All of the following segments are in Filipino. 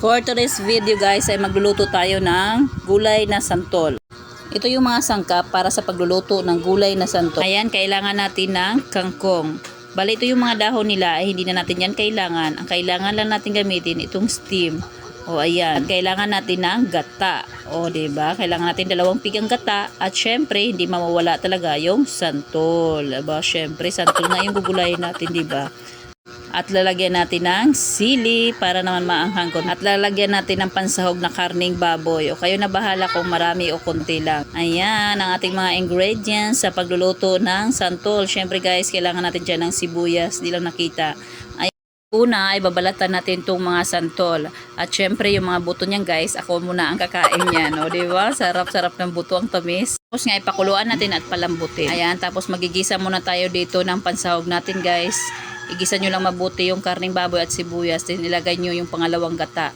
For today's video guys ay magluluto tayo ng gulay na santol. Ito yung mga sangkap para sa pagluluto ng gulay na santol. Ayan, kailangan natin ng kangkong. Bali, ito yung mga dahon nila ay hindi na natin yan kailangan. Ang kailangan lang natin gamitin itong steam. O ayan, kailangan natin ng gata. O ba? Kailangan natin dalawang pigang gata at syempre hindi mawawala talaga yung santol. Aba, syempre santol na yung gugulayin natin, 'di ba? At lalagyan natin ng sili para naman maanghang ko. At lalagyan natin ng pansahog na karning baboy. O kayo na bahala kung marami o konti lang. Ayan, ang ating mga ingredients sa pagluluto ng santol. Siyempre guys, kailangan natin dyan ng sibuyas. Di lang nakita. Ayan. Una ay babalatan natin tong mga santol. At syempre yung mga buto niyan guys, ako muna ang kakain niyan. O di ba? Sarap-sarap ng buto ang tamis. Tapos nga ipakuluan natin at palambutin. Ayan, tapos magigisa muna tayo dito ng pansahog natin guys. Igisa nyo lang mabuti yung karning baboy at sibuyas. Then ilagay nyo yung pangalawang gata.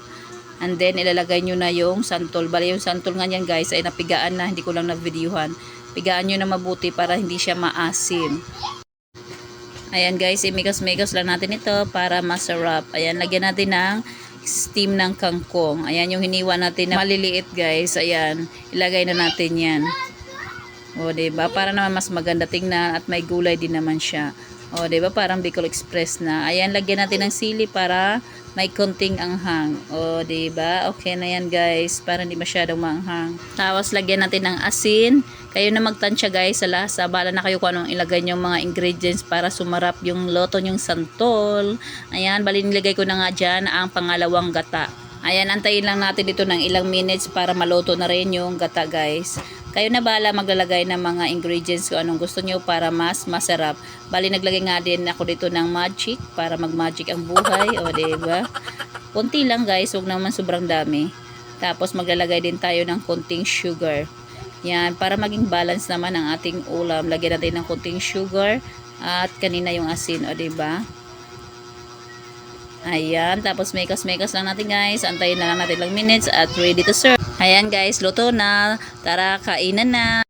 And then ilalagay nyo na yung santol. Bali yung santol nga guys ay napigaan na. Hindi ko lang na-videohan. Pigaan nyo na mabuti para hindi siya maasim. Ayan guys, imigas-migas lang natin ito para masarap. Ayan, lagyan natin ng steam ng kangkong. Ayan yung hiniwa natin na maliliit guys. Ayan, ilagay na natin yan. O, diba? Para naman mas maganda tingnan at may gulay din naman siya. O, diba? Parang Bicol Express na. Ayan, lagyan natin ng sili para may konting anghang. O, diba? Okay na yan, guys. Para hindi masyadong maanghang. Tapos, lagyan natin ng asin. Kayo na magtansya, guys, sa lasa. Bala na kayo kung anong ilagay yung mga ingredients para sumarap yung loto yung santol. Ayan, bali nilagay ko na nga dyan ang pangalawang gata. Ayan, antayin lang natin dito ng ilang minutes para maluto na rin yung gata, guys. Kayo na bala maglalagay ng mga ingredients kung anong gusto nyo para mas masarap. Bali, naglagay nga din ako dito ng magic para mag-magic ang buhay. O, diba? Kunti lang, guys. Huwag naman sobrang dami. Tapos, maglalagay din tayo ng kunting sugar. Yan, para maging balance naman ang ating ulam. Lagyan natin ng kunting sugar at kanina yung asin. O, diba? Ayan, tapos mekas-mekas lang natin guys. Antayin na lang natin lang minutes at ready to serve. Ayan guys, luto na. Tara, kainan na.